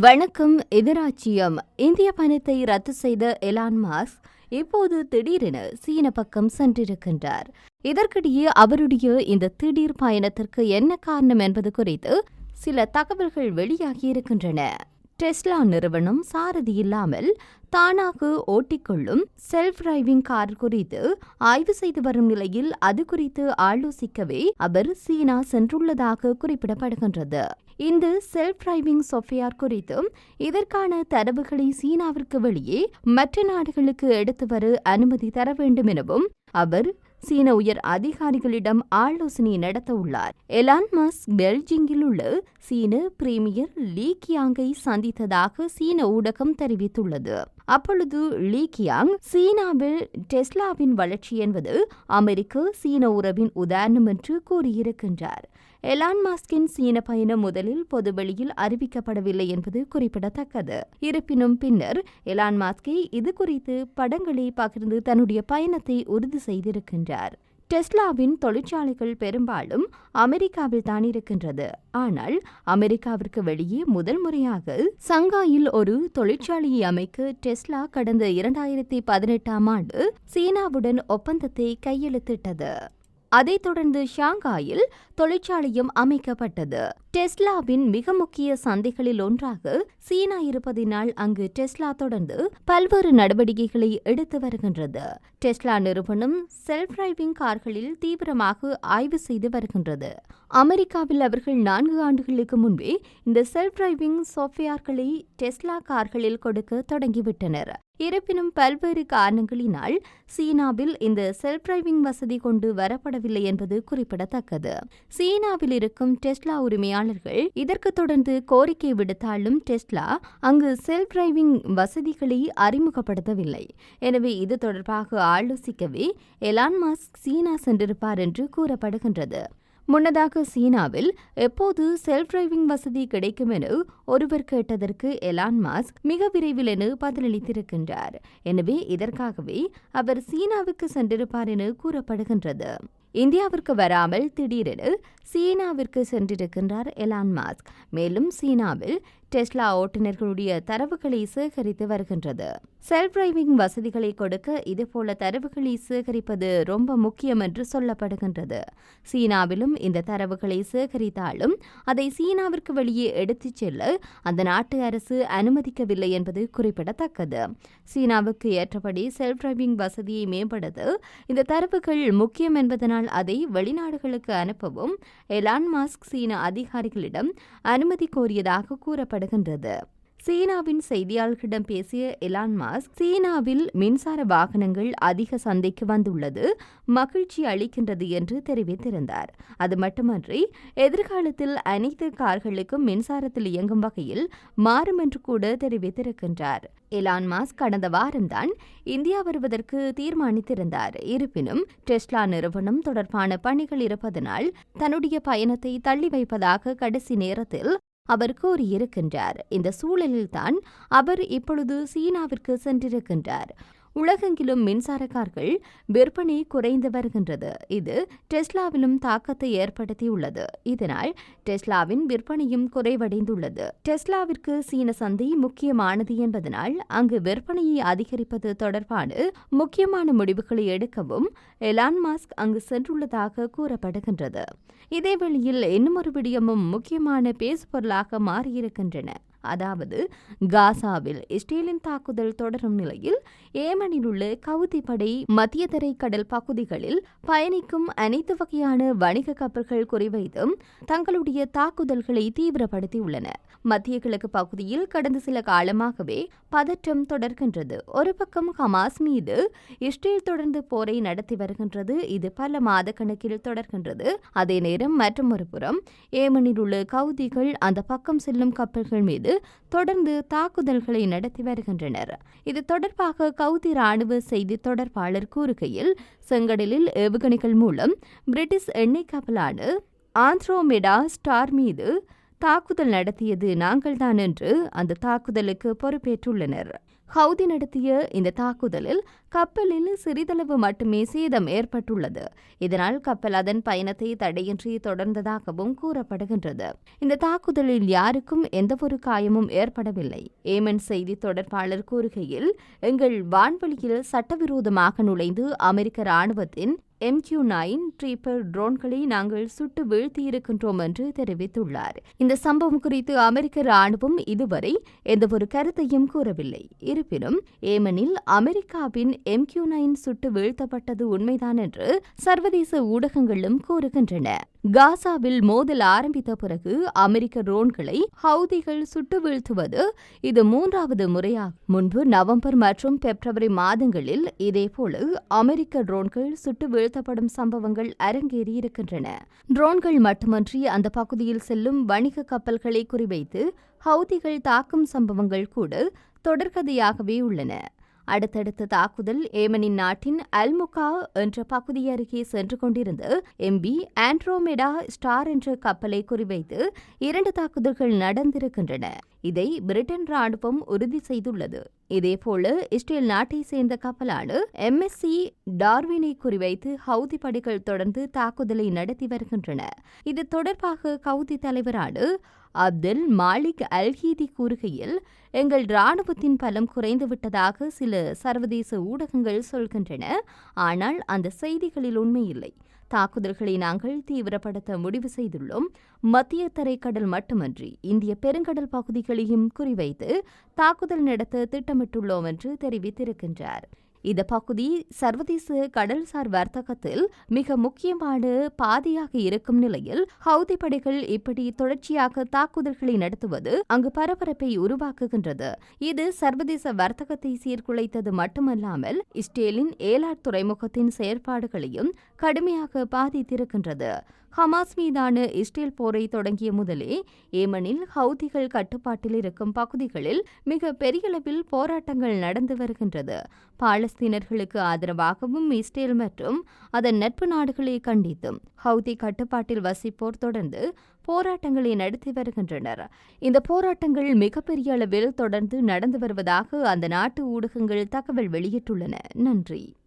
வணக்கம் எதிராட்சியம் இந்திய பயணத்தை ரத்து செய்த எலான் மாஸ்க் இப்போது திடீரென சீன பக்கம் சென்றிருக்கின்றார். இதற்கிடையே அவருடைய இந்த திடீர் பயணத்திற்கு என்ன காரணம் என்பது குறித்து சில தகவல்கள் வெளியாகியிருக்கின்றன டெஸ்லா நிறுவனம் சாரதி இல்லாமல் தானாக ஓட்டிக்கொள்ளும் செல்ஃப் டிரைவிங் கார் குறித்து ஆய்வு செய்து வரும் நிலையில் அது குறித்து ஆலோசிக்கவே அவர் சீனா சென்றுள்ளதாக குறிப்பிடப்படுகின்றது. இந்த செல்ஃப் டிரைவிங் சாஃப்ட்வேர் குறித்தும் இதற்கான தரவுகளை சீனாவிற்கு வெளியே மற்ற நாடுகளுக்கு எடுத்து வர அனுமதி தர வேண்டும் எனவும் அவர் சீன உயர் அதிகாரிகளிடம் ஆலோசனை நடத்த உள்ளார். எலான் மஸ் பெல்ஜிங்கில் உள்ள சீன பிரீமியர் லீ கியாங்கை சந்தித்ததாக சீன ஊடகம் தெரிவித்துள்ளது. அப்பொழுது லீ கியாங் சீனாவில் டெஸ்லாவின் வளர்ச்சி என்பது அமெரிக்க சீன உறவின் உதாரணம் என்று கூறியிருக்கின்றார். எலான் மாஸ்கின் சீன பயணம் முதலில் பொதுவெளியில் அறிவிக்கப்படவில்லை என்பது குறிப்பிடத்தக்கது. இருப்பினும் பின்னர் எலான் மாஸ்கே இது குறித்து படங்களை பகிர்ந்து தன்னுடைய பயணத்தை உறுதி செய்திருக்கின்றார். டெஸ்லாவின் தொழிற்சாலைகள் பெரும்பாலும் அமெரிக்காவில் தான் இருக்கின்றது. ஆனால் அமெரிக்காவிற்கு வெளியே முதல் முறையாக சங்காயில் ஒரு தொழிற்சாலையை அமைக்க டெஸ்லா கடந்த இரண்டாயிரத்தி பதினெட்டாம் ஆண்டு சீனாவுடன் ஒப்பந்தத்தை கையெழுத்திட்டது. அதைத் தொடர்ந்து ஷாங்காயில் தொழிற்சாலையும் அமைக்கப்பட்டது. டெஸ்லாவின் மிக முக்கிய சந்தைகளில் ஒன்றாக சீனா இருப்பதினால் அங்கு டெஸ்லா தொடர்ந்து பல்வேறு நடவடிக்கைகளை எடுத்து வருகின்றது. டெஸ்லா நிறுவனம் செல்ஃப் டிரைவிங் கார்களில் தீவிரமாக ஆய்வு செய்து வருகின்றது. அமெரிக்காவில் அவர்கள் நான்கு ஆண்டுகளுக்கு முன்பே இந்த செல்ஃப் டிரைவிங் சாஃப்ட்வேர்களை டெஸ்லா கார்களில் கொடுக்க தொடங்கிவிட்டனர். இருப்பினும் பல்வேறு காரணங்களினால் சீனாவில் இந்த செல்ஃப் டிரைவிங் வசதி கொண்டு வரப்படவில்லை என்பது குறிப்பிடத்தக்கது. சீனாவில் இருக்கும் டெஸ்லா உரிமையாளர்கள் இதற்கு தொடர்ந்து கோரிக்கை விடுத்தாலும் டெஸ்லா அங்கு செல்ஃப் டிரைவிங் வசதிகளை அறிமுகப்படுத்தவில்லை. எனவே இது தொடர்பாக ஆலோசிக்கவே எலான் மாஸ்க் சீனா சென்றிருப்பார் என்று கூறப்படுகின்றது. முன்னதாக சீனாவில் எப்போது செல்ஃப் டிரைவிங் வசதி கிடைக்கும் என ஒருவர் கேட்டதற்கு எலான் மாஸ்க் மிக விரைவில் என பதிலளித்திருக்கின்றார். எனவே இதற்காகவே அவர் சீனாவுக்கு சென்றிருப்பார் என கூறப்படுகின்றது. இந்தியாவிற்கு வராமல் திடீரென சீனாவிற்கு சென்றிருக்கின்றார் எலான் மாஸ்க். மேலும் சீனாவில் டெஸ்லா ஓட்டுநர்களுடைய தரவுகளை சேகரித்து வருகின்றது. செல்ஃப் டிரைவிங் வசதிகளை கொடுக்க இதுபோல தரவுகளை சேகரிப்பது ரொம்ப முக்கியம் என்று சொல்லப்படுகின்றது. சீனாவிலும் இந்த தரவுகளை சேகரித்தாலும் அதை சீனாவிற்கு வெளியே எடுத்துச் செல்ல அந்த நாட்டு அரசு அனுமதிக்கவில்லை என்பது குறிப்பிடத்தக்கது. சீனாவுக்கு ஏற்றபடி செல்ஃப் டிரைவிங் வசதியை மேம்படுத்த இந்த தரவுகள் முக்கியம் என்பதனால் அதை வெளிநாடுகளுக்கு அனுப்பவும் எலான் மாஸ்க் சீன அதிகாரிகளிடம் அனுமதி கோரியதாக கூறப்படுகின்றது. சீனாவின் செய்தியாளர்களிடம் பேசிய எலான் மாஸ்க் சீனாவில் மின்சார வாகனங்கள் அதிக சந்தைக்கு வந்துள்ளது மகிழ்ச்சி அளிக்கின்றது என்று தெரிவித்திருந்தார். அது மட்டுமன்றி எதிர்காலத்தில் அனைத்து கார்களுக்கும் மின்சாரத்தில் இயங்கும் வகையில் மாறும் என்று கூட தெரிவித்திருக்கின்றார். எலான் மாஸ்க் கடந்த வாரம்தான் இந்தியா வருவதற்கு தீர்மானித்திருந்தார். இருப்பினும் டெஸ்லா நிறுவனம் தொடர்பான பணிகள் இருப்பதனால் தன்னுடைய பயணத்தை தள்ளி வைப்பதாக கடைசி நேரத்தில் அவர் கூறியிருக்கின்றார். இந்த சூழலில்தான் அவர் இப்பொழுது சீனாவிற்கு சென்றிருக்கின்றார். உலகெங்கிலும் மின்சார கார்கள் விற்பனை குறைந்து வருகின்றது. இது டெஸ்லாவிலும் தாக்கத்தை ஏற்படுத்தியுள்ளது. இதனால் டெஸ்லாவின் விற்பனையும் குறைவடைந்துள்ளது. டெஸ்லாவிற்கு சீன சந்தை முக்கியமானது என்பதனால் அங்கு விற்பனையை அதிகரிப்பது தொடர்பான முக்கியமான முடிவுகளை எடுக்கவும் எலான் மாஸ்க் அங்கு சென்றுள்ளதாக கூறப்படுகின்றது. இதேவேளையில் இன்னுமொரு விடயமும் முக்கியமான பேசுபொருளாக மாறியிருக்கின்றன. அதாவது காசாவில் இஸ்ரேலின் தாக்குதல் தொடரும் நிலையில் ஏமனில் உள்ள கவுதி படை மத்திய தரை கடல் பகுதிகளில் பயணிக்கும் அனைத்து வகையான வணிக கப்பல்கள் குறிவைத்தும் தங்களுடைய தாக்குதல்களை தீவிரப்படுத்தியுள்ளன. மத்திய கிழக்கு பகுதியில் கடந்த சில காலமாகவே பதற்றம் தொடர்கின்றது. ஒரு பக்கம் ஹமாஸ் மீது இஸ்ரேல் தொடர்ந்து போரை நடத்தி வருகின்றது. இது பல மாத கணக்கில் தொடர்கின்றது. அதே நேரம் மற்றும் ஒரு புறம் ஏமனில் உள்ள கவுதிகள் அந்த பக்கம் செல்லும் கப்பல்கள் மீது தொடர்ந்து தாக்குதல்களை நடத்தி வருகின்றனர். இது தொடர்பாக கவுதி ராணுவ செய்தி தொடர்பாளர் கூறுகையில் செங்கடலில் ஏவுகணைகள் மூலம் பிரிட்டிஷ் எண்ணெய் கப்பலான ஆந்த்ரோமெடா ஸ்டார் மீது தாக்குதல் நடத்தியது நாங்கள்தான் என்று அந்த தாக்குதலுக்கு பொறுப்பேற்றுள்ளனர். ஹவுதி நடத்திய இந்த தாக்குதலில் கப்பலில் சிறிதளவு மட்டுமே சேதம் ஏற்பட்டுள்ளது. இதனால் கப்பல் அதன் பயணத்தை தடையின்றி தொடர்ந்ததாகவும் கூறப்படுகின்றது. இந்த தாக்குதலில் யாருக்கும் எந்தவொரு காயமும் ஏற்படவில்லை. ஏமன் செய்தி தொடர்பாளர் கூறுகையில் எங்கள் வான்வெளியில் சட்டவிரோதமாக நுழைந்து அமெரிக்க ராணுவத்தின் எம்கியூ நைன் ட்ரீப்பர் ட்ரோன்களை நாங்கள் சுட்டு வீழ்த்தியிருக்கின்றோம் என்று தெரிவித்துள்ளார். இந்த சம்பவம் குறித்து அமெரிக்க ராணுவம் இதுவரை எந்தவொரு கருத்தையும் கூறவில்லை. இருப்பினும் ஏமனில் அமெரிக்காவின் எம்கியூ நைன் சுட்டு வீழ்த்தப்பட்டது உண்மைதான் என்று சர்வதேச ஊடகங்களும் கூறுகின்றன. காசாவில் மோதல் ஆரம்பித்த பிறகு அமெரிக்க ட்ரோன்களை ஹவுதிகள் சுட்டு வீழ்த்துவது இது மூன்றாவது முறையாகும் முன்பு நவம்பர் மற்றும் பிப்ரவரி மாதங்களில் இதேபோல அமெரிக்க ட்ரோன்கள் சுட்டு வீழ்த்தப்படும் சம்பவங்கள் அரங்கேறியிருக்கின்றன ட்ரோன்கள் மட்டுமன்றி அந்த பகுதியில் செல்லும் வணிக கப்பல்களை குறிவைத்து ஹவுதிகள் தாக்கும் சம்பவங்கள் கூட தொடர்கதையாகவே உள்ளன. அடுத்தடுத்த தாக்குதல் ஏமனின் நாட்டின் அல்முகா என்ற பகுதி அருகே சென்று கொண்டிருந்த எம்பி ஆண்ட்ரோமெடா ஸ்டார் என்ற கப்பலை குறிவைத்து இரண்டு தாக்குதல்கள் நடந்திருக்கின்றன. இதை பிரிட்டன் ராணுவம் உறுதி செய்துள்ளது. இதேபோல இஸ்ரேல் நாட்டை சேர்ந்த கப்பலான எம்எஸ்சி டார்வினை குறிவைத்து ஹவுதி படைகள் தொடர்ந்து தாக்குதலை நடத்தி வருகின்றன. இது தொடர்பாக ஹவுதி தலைவரான அப்துல் மாலிக் அல்ஹீதி கூறுகையில் எங்கள் ராணுவத்தின் பலம் குறைந்துவிட்டதாக சில சர்வதேச ஊடகங்கள் சொல்கின்றன. ஆனால் அந்த செய்திகளில் உண்மையில்லை தாக்குதல்களை நாங்கள் தீவிரப்படுத்த முடிவு செய்துள்ளோம். மத்திய தரைக்கடல் மட்டுமன்றி இந்திய பெருங்கடல் பகுதிகளையும் குறிவைத்து தாக்குதல் நடத்த திட்டமிட்டுள்ளோம் என்று தெரிவித்திருக்கின்றார். இந்த பகுதி சர்வதேச கடல்சார் வர்த்தகத்தில் மிக முக்கியமான பாதையாக இருக்கும் நிலையில் ஹவுதி படைகள் இப்படி தொடர்ச்சியாக தாக்குதல்களை நடத்துவது அங்கு பரபரப்பை உருவாக்குகின்றது. இது சர்வதேச வர்த்தகத்தை சீர்குலைத்தது மட்டுமல்லாமல் இஸ்ரேலின் ஏலார் துறைமுகத்தின் செயற்பாடுகளையும் கடுமையாக பாதித்திருக்கின்றது. ஹமாஸ் மீதான இஸ்ரேல் போரை தொடங்கிய முதலே ஏமனில் ஹவுதிகள் கட்டுப்பாட்டில் இருக்கும் பகுதிகளில் மிக பெரியளவில் போராட்டங்கள் நடந்து வருகின்றது. பாலஸ்தீனர்களுக்கு ஆதரவாகவும் இஸ்ரேல் மற்றும் அதன் நட்பு நாடுகளை கண்டித்தும் ஹவுதி கட்டுப்பாட்டில் வசிப்போர் தொடர்ந்து போராட்டங்களை நடத்தி வருகின்றனர். இந்த போராட்டங்கள் மிகப்பெரிய அளவில் தொடர்ந்து நடந்து வருவதாக அந்த நாட்டு ஊடகங்கள் தகவல் வெளியிட்டுள்ளன. நன்றி.